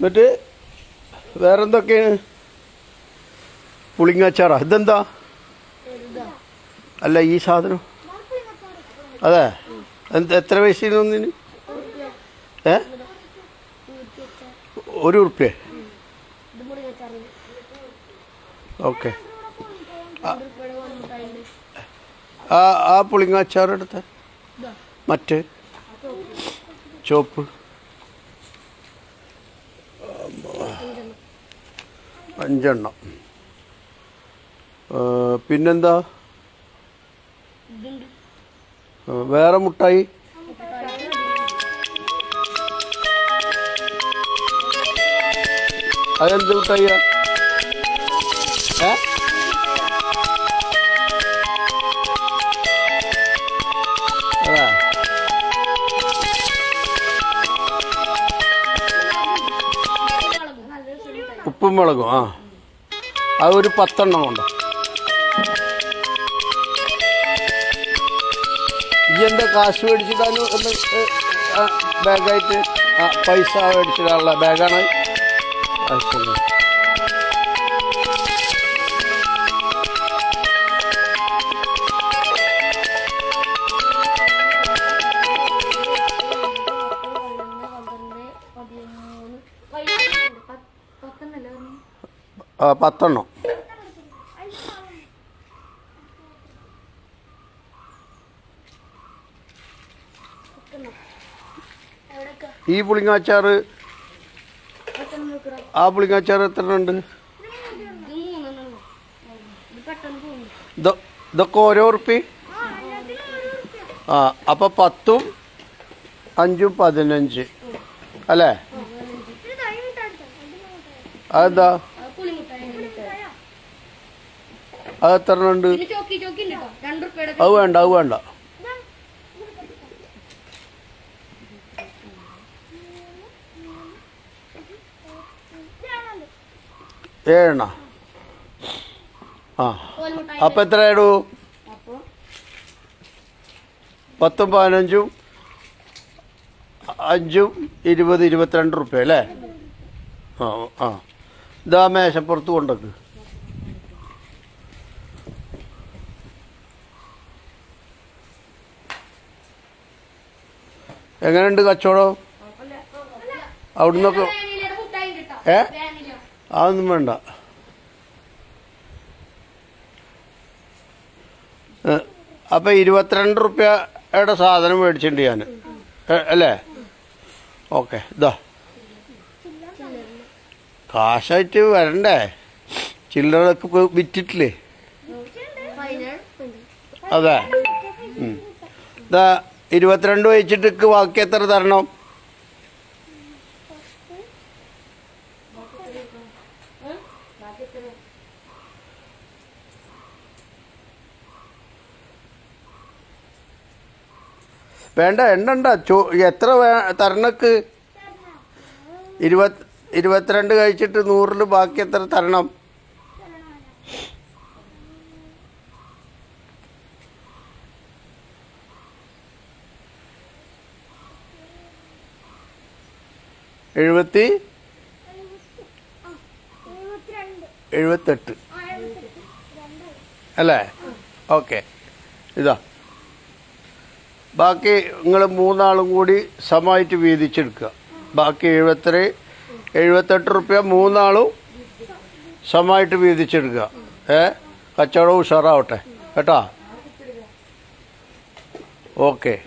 എന്നിട്ട് വേറെന്തൊക്കെയാണ്? പുളിങ്ങാച്ചാറാ? ഇതെന്താ? അല്ല ഈ സാധനം. അതെ. എന്ത് എത്ര പൈസയിൽ ഒന്നിന് ഏ? ഒരു ഉറുപ്പ്യ. ഓക്കെ. ആ ആ പുളിങ്ങാച്ചാർ മറ്റ്. ചോപ്പ്. അഞ്ചെണ്ണം. പിന്നെന്താ? വേറെ മുട്ടായി? അതെന്ത് മുട്ടായിയാ ഏ? ഉപ്പും മുളകും ആ. അത് ഒരു പത്തെണ്ണം കൊണ്ട്. ഈ എന്താ കാശ് മേടിച്ചിട്ടാണ് ബാഗായിട്ട് പൈസ മേടിച്ചിടാനുള്ള ബാഗാണ്. ആവശ്യമുള്ളത്. പത്തെണ്ണം. ഈ പുളിങ്ങാച്ചാറ് ആ പുളിങ്ങാച്ചാറ് എത്ര ഉണ്ട് ഇതൊ- ഇതൊക്കെ ഓരോ ഉറുപ്പി? ആ അപ്പൊ പത്തും അഞ്ചും പതിനഞ്ച്. അല്ലേ? അതെന്താ? അത് എത്ര ഉണ്ട് അത് വേണ്ട അത് വേണ്ട. ഏഴെണ്ണ. ആ. അപ്പൊ എത്ര ഇടൂ പത്തും പതിനഞ്ചും അഞ്ചും ഇരുപത് ഇരുപത്തിരണ്ട് റുപ്യ അല്ലേ? ആ ആ. ഇതാ മേശപ്പുറത്ത് കൊണ്ടക്ക് എങ്ങനെയുണ്ട് കച്ചവടം? അവിടുന്നൊക്കെ ഏ? അതൊന്നും വേണ്ട. അപ്പൊ ഇരുപത്തിരണ്ട് റുപ്യയുടെ സാധനം മേടിച്ചിട്ടുണ്ട് ഞാൻ അല്ലേ? ഓക്കെ ഇതാ. കാശായിട്ട് വരണ്ടേ? ചില്ലറൊക്കെ വിറ്റിട്ടില്ലേ? അതെ. ഇതാ ഇരുപത്തിരണ്ട് വെച്ചിട്ട് ബാക്കി എത്ര തരണം? വേണ്ട എണ്ണണ്ട. ചോ എത്ര വേ തരണക്ക് ഇരുപത് ഇരുപത്തിരണ്ട് കഴിച്ചിട്ട് നൂറിൽ ബാക്കി എത്ര തരണം? എഴുപത്തി? എഴുപത്തെട്ട്. അല്ലേ? ഓക്കെ. ഇതാ. ബാക്കി നിങ്ങൾ മൂന്നാളും കൂടി സമമായിട്ട് വീതിച്ചെടുക്കുക. ബാക്കി എഴുപത്തി എഴുപത്തെട്ട് റുപ്യ മൂന്നാളും സമമായിട്ട് വീതിച്ചെടുക്കുക. ഏ? കച്ചവടം ഉഷാറാവട്ടെ. കേട്ടോ? ഓക്കെ.